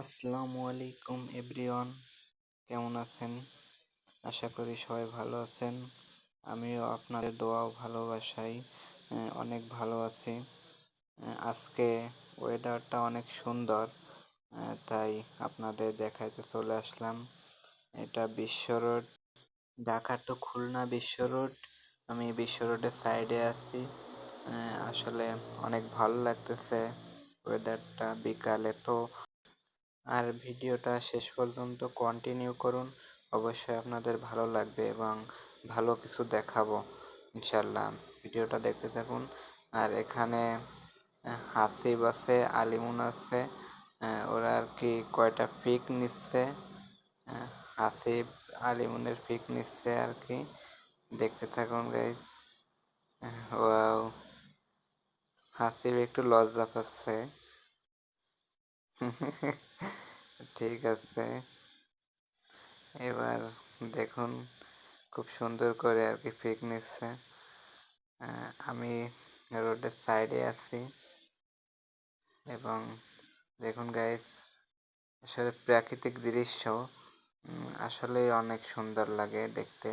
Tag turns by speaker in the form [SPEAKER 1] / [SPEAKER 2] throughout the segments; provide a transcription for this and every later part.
[SPEAKER 1] আসসালামু আলাইকুম এভরিওয়ান, কেমন আছেন? আশা করি সবাই ভালো আছেন। আমিও আপনাদের দোয়া ভালোবাসাই অনেক ভালো আছি। আজকে ওয়েদারটা অনেক সুন্দর তাই আপনাদের দেখাইতে চলে আসলাম। এটা বিশ্ব রোড, ঢাকা টু খুলনা বিশ্ব রোড। আমি বিশ্ব রোডের সাইডে আছি। আসলে অনেক ভালো লাগতেছে ওয়েদারটা বিকালে তো আর ভিডিওটা শেষ পর্যন্ত কন্টিনিউ করুন। অবশ্যই আপনাদের ভালো লাগবে এবং ভালো কিছু দেখাবো ইনশাল্লাহ ভিডিওটা দেখতে থাকুন। আর এখানে, হাসিব আছে, আলিমুন আছে ওরা আর কি কয়টা পিক নিচ্ছে হাসিব, আলিমুনের পিক নিচ্ছে আর কি। দেখতে থাকুন গাইজ ওয়াও হাসিব একটু লজ্জা পাচ্ছে। ঠিক আছে। এবার দেখুন খুব সুন্দর করে আর কি পিক নিচ্ছে। আমি রোডের সাইডে আছি। এবং দেখুন গাইস আসলে প্রাকৃতিক দৃশ্য উম, আসলেই অনেক সুন্দর লাগে দেখতে।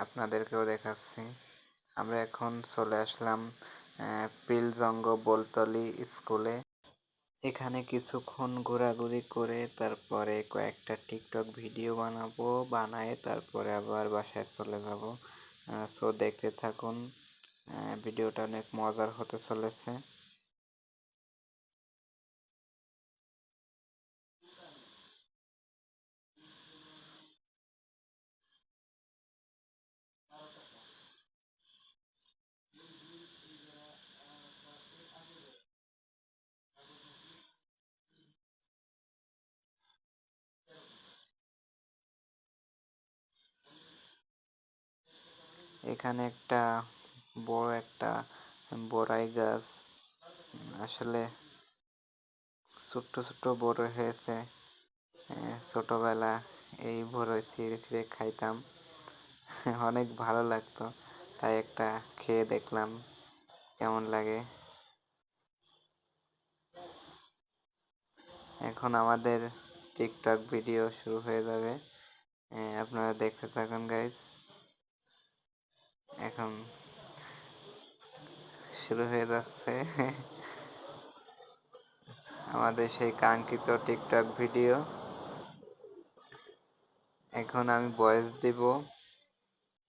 [SPEAKER 1] আপনাদেরকেও দেখাচ্ছি। আমরা এখন চলে আসলাম পিলজঙ্গ বলতলি স্কুলে এখানে কিছুক্ষণ ঘোরাঘুরি করে তারপরে কয়েকটা টিকটক ভিডিও বানাবো, বানায় তারপরে আবার বাসায় চলে যাব। সো দেখতে থাকুন। ভিডিওটা অনেক মজার হতে চলেছে। এখানে একটা বড় একটা বড়াই গাছ। আসলে ছোট্ট ছোট্ট বড় হয়েছে। ছোটবেলা এই বড়ই ছিঁড়ে ছিঁড়ে খাইতাম। অনেক ভালো লাগতো। তাই একটা খেয়ে দেখলাম। কেমন লাগে? এখন আমাদের টিকটক ভিডিও শুরু হয়ে যাবে। আপনারা দেখতে থাকুন গাইজ এখন শুরু হয়ে যাচ্ছে। আমাদের সেই কাঙ্ক্ষিত টিকটক ভিডিও। এখন আমি ভয়েস দিব।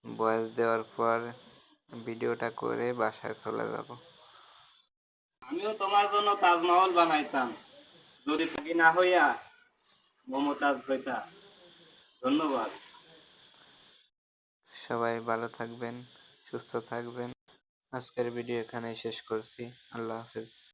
[SPEAKER 1] ভয়েস দেওয়ার পর ভিডিওটা করে বাসায় চলে যাব।
[SPEAKER 2] আমিও তোমার জন্য তাজমহল বানাইতাম। যদি থাকি না হইয়া মমতাজ হইতা। ধন্যবাদ।
[SPEAKER 1] সবাই ভালো থাকবেন। সুস্থ থাকবেন। আজকের ভিডিও এখানেই শেষ করছি। আল্লাহ হাফেজ।